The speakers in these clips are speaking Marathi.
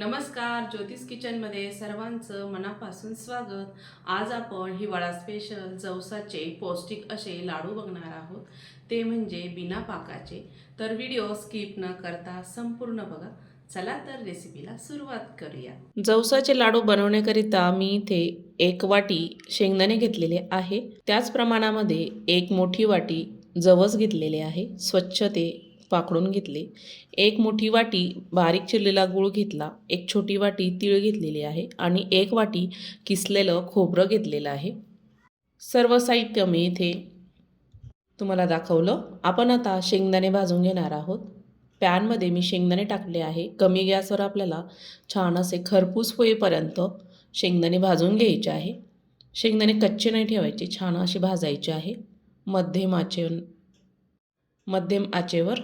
नमस्कार ज्योतिष किचनमध्ये सर्वांचं मनापासून स्वागत. आज आपण हिवाळा स्पेशल जवसाचे पौष्टिक असे लाडू बघणार आहोत. ते म्हणजे बिना पाकाचे. तर व्हिडिओ स्किप न करता संपूर्ण बघा. चला तर रेसिपीला सुरुवात करूया. जवसाचे लाडू बनवण्याकरिता मी इथे एक वाटी शेंगदाणे घेतलेले आहे. त्याच प्रमाणामध्ये एक मोठी वाटी जवस घेतलेले आहे. स्वच्छ ते पाकडून घेतले. एक मोठी वाटी बारीक चिरलेला गूळ घेतला. एक छोटी वाटी तीळ घेतलेली आहे आणि एक वाटी किसलेलं खोबरं घेतलेलं आहे. सर्व साहित्य मी इथे तुम्हाला दाखवलं. आपण आता शेंगदाणे भाजून घेणार आहोत. पॅनमध्ये मी शेंगदाणे टाकले आहे. कमी गॅसवर आपल्याला छान असे खरपूस होईपर्यंत शेंगदाणे भाजून घ्यायचे आहे. शेंगदाणे कच्चे नाही ठेवायचे छान असे भाजायचे आहे. मध्यम आचे मध्यम आचेवर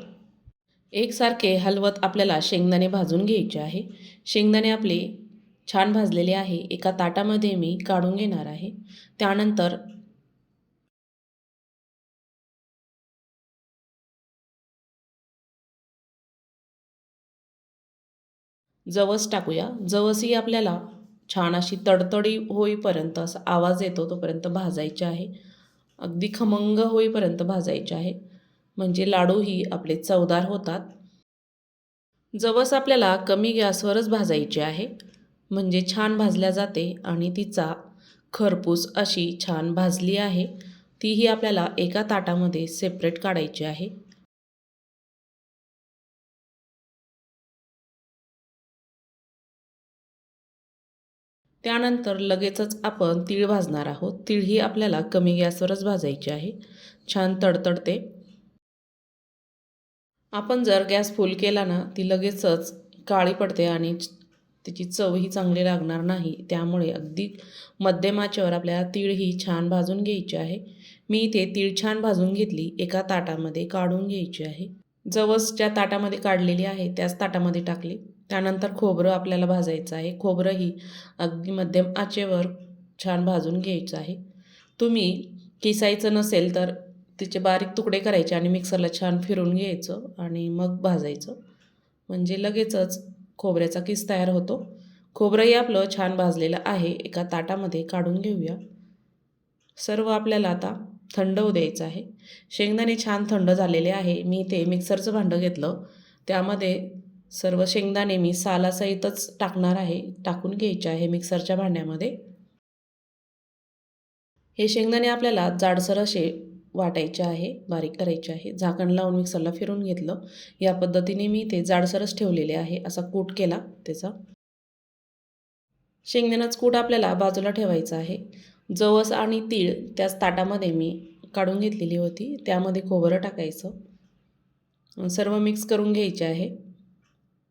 एकसारखे हलवत आपल्याला शेंगदाणे भाजून घ्यायचे आहे. शेंगदाणे आपले छान भाजलेले आहे. एका ताटामध्ये मी काढून घेणार आहे. त्यानंतर जवस टाकूया. जवसही आपल्याला छान अशी तडतडी होईपर्यंत असा आवाज येतो तोपर्यंत भाजायचे आहे. अगदी खमंग होईपर्यंत भाजायचे आहे. म्हणजे लाडूही आपले चवदार होतात. जवस आपल्याला कमी गॅसवरच भाजायची आहे. म्हणजे छान भाजल्या जाते आणि तिचा खरपूस अशी छान भाजली आहे. तीही आपल्याला एका ताटामध्ये सेपरेट काढायची आहे. त्यानंतर लगेचच आपण तीळ भाजणार आहोत. तीळ आपल्याला कमी गॅसवरच भाजायची आहे. छान तडतडते. आपण जर गॅस फुल केला ना ती लगेचच काळी पडते आणि त्याची चवही चांगली लागणार नाही. त्यामुळे अगदी मध्यमाच्यावर आपल्याला तीळही छान भाजून घ्यायची आहे. मी इथे तीळ छान भाजून घेतली एका ताटामध्ये काढून घ्यायची आहे. जवस ज्या ताटामध्ये काढलेली आहे त्याच ताटामध्ये टाकली. त्यानंतर खोबरं आपल्याला भाजायचं आहे. खोबरंही अगदी मध्यम आचेवर छान भाजून घ्यायचं आहे. तुम्ही किसायचं नसेल तर तिचे बारीक तुकडे करायचे आणि मिक्सरला छान फिरून घ्यायचं आणि मग भाजायचं. म्हणजे लगेचच खोबऱ्याचा किस तयार होतो. खोबरंही आपलं छान भाजलेलं आहे. एका ताटामध्ये काढून घेऊया. सर्व आपल्याला आता थंड होऊ द्यायचं आहे. शेंगदाणे छान थंड झालेले आहे. मी ते मिक्सरचं भांडं घेतलं. त्यामध्ये सर्व शेंगदाणे मी सालासहितच टाकणार आहे. टाकून घ्यायचे आहे मिक्सरच्या भांड्यामध्ये. हे शेंगदाणे आपल्याला जाडसर असे वाटायचे आहे बारीक करायचे आहे. झाकण लावून मिक्सरला फिरून घेतलं. या पद्धतीने मी ते जाडसरच ठेवलेले आहे. असा कूट केला त्याचा. शेंगदाण्याचं कूट आपल्याला बाजूला ठेवायचा आहे. जवस आणि तीळ त्याच ताटामध्ये मी काढून घेतलेली होती. त्यामध्ये खोबरं टाकायचं. सर्व मिक्स करून घ्यायचे आहे.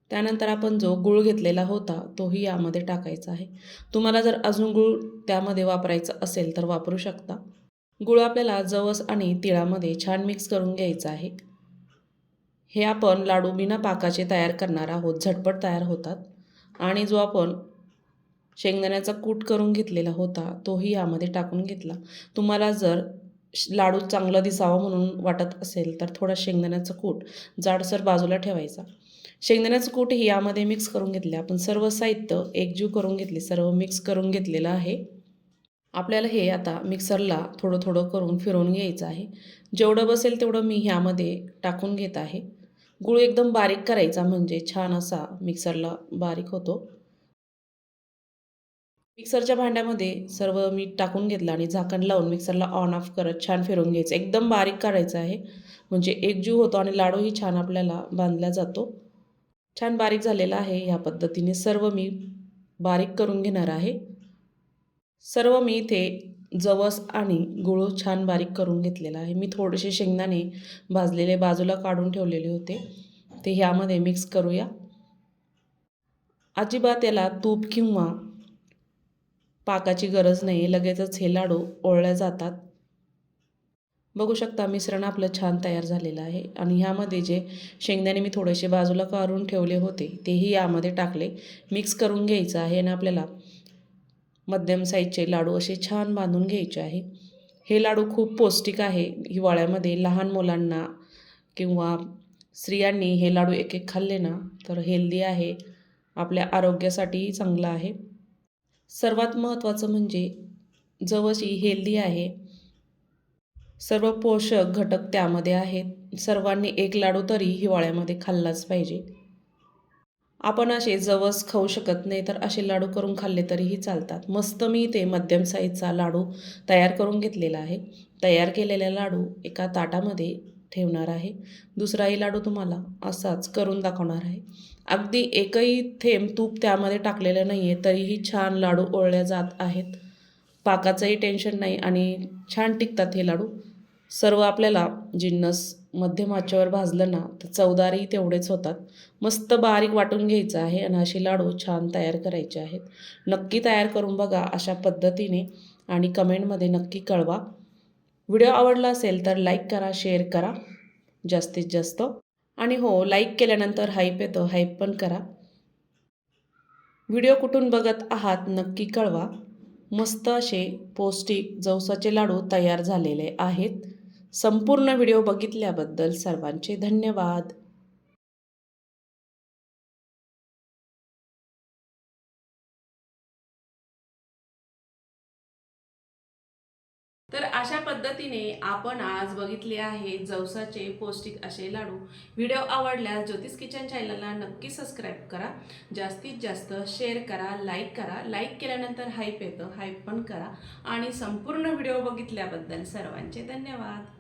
त्यानंतर आपण जो गूळ घेतलेला होता तोही यामध्ये टाकायचा आहे. तुम्हाला जर अजून गूळ त्यामध्ये वापरायचं असेल तर वापरू शकता. गुळ आपल्याला जवस आणि तिळामध्ये छान मिक्स करून घ्यायचं आहे. हे आपण लाडू बिना पाकाचे तयार करणार आहोत झटपट तयार होतात. आणि जो आपण शेंगदाण्याचा कूट करून घेतलेला होता तोही यामध्ये टाकून घेतला. तुम्हाला जर लाडू चांगला दिसावा म्हणून वाटत असेल तर थोडा शेंगदाण्याचं कूट जाडसर बाजूला ठेवायचा. शेंगदाण्याचं कूटही यामध्ये मिक्स करून घेतले आपण सर्व साहित्य एकजीव करून घेतले सर्व मिक्स करून घेतलेलं आहे. आपल्याला हे आता मिक्सरला थोडं थोडं करून फिरवून घ्यायचं आहे. जेवढं बसेल तेवढं मी ह्यामध्ये टाकून घेत आहे. गूळ एकदम बारीक करायचा म्हणजे छान असा मिक्सरला बारीक होतो. मिक्सरच्या भांड्यामध्ये सर्व मीठ टाकून घेतलं आणि झाकण लावून मिक्सरला ऑन ऑफ करत छान फिरवून घ्यायचं. एकदम बारीक काढायचं आहे. म्हणजे एकजीव होतो आणि लाडूही छान आपल्याला बांधला जातो. छान बारीक झालेला आहे ह्या पद्धतीने. सर्व मी बारीक करून घेणार आहे. सर्व मी इथे जवस आणि गुळ छान बारीक करून घेतलेला आहे. मी थोडेसे शेंगदाणे भाजलेले बाजूला काढून ठेवलेले होते. ते ह्यामध्ये मिक्स करूया. अजिबात याला तूप किंवा पाकाची गरज नाही लगेचच हे लाडू ओळल्या जातात. बघू शकता मिश्रण आपलं छान तयार झालेलं आहे. आणि ह्यामध्ये जे शेंगदाणे मी थोडेसे बाजूला काढून ठेवले होते तेही यामध्ये टाकले. मिक्स करून घ्यायचं आहे आणि आपल्याला मध्यम साईजचे लाडू असे छान बांधून घ्यायचे आहे. हे लाडू खूप पौष्टिक आहे. हिवाळ्यामध्ये लहान मुलांना किंवा स्त्रियांनी हे लाडू एक एक खाल्ले ना तर हेल्दी आहे. आपल्या आरोग्यासाठीही चांगलं आहे. सर्वात महत्त्वाचं म्हणजे जवस ही हेल्दी आहे. सर्व पोषक घटक त्यामध्ये आहेत. सर्वांनी एक लाडू तरी हिवाळ्यामध्ये खाल्लाच पाहिजे. आपण असे जवस खाऊ शकत नाही तर असे लाडू करून खाल्ले तरीही चालतात. मस्त मी ते मध्यम साईजचा लाडू तयार करून घेतलेला आहे. तयार केलेला लाडू एका ताटामध्ये ठेवणार आहे. दुसराही लाडू तुम्हाला असाच करून दाखवणार आहे. अगदी एकही थेंब तूप त्यामध्ये टाकलेलं नाही आहे तरीही छान लाडू ओळल्या जात आहेत. पाकाचंही टेन्शन नाही आणि छान टिकतात हे लाडू. सर्व आपल्याला जिन्नस मध्यम आचेवर भाजलं ना तर चवदारही तेवढेच होतात. मस्त बारीक वाटून घ्यायचं आहे आणि असे लाडू छान तयार करायचे आहेत. नक्की तयार करून बघा अशा पद्धतीने आणि कमेंटमध्ये नक्की कळवा. व्हिडिओ आवडला असेल तर लाईक करा शेअर करा जास्तीत जास्त. आणि हो लाईक केल्यानंतर हाईप येतो हाईप पण करा. व्हिडिओ कुठून बघत आहात नक्की कळवा. मस्त असे पौष्टिक जवसाचे लाडू तयार झालेले आहेत. संपूर्ण व्हिडिओ बघितल्याबद्दल सर्वांचे धन्यवाद. तर अशा पद्धतीने आपण आज बघितले आहे जवसाचे पौष्टिक असे लाडू. व्हिडिओ आवडल्यास ज्योतिष किचन चॅनलला नक्की सबस्क्राईब करा. जास्तीत जास्त शेअर करा लाईक करा. लाईक केल्यानंतर हाईप येतं हाईप पण करा. आणि संपूर्ण व्हिडिओ बघितल्याबद्दल सर्वांचे धन्यवाद.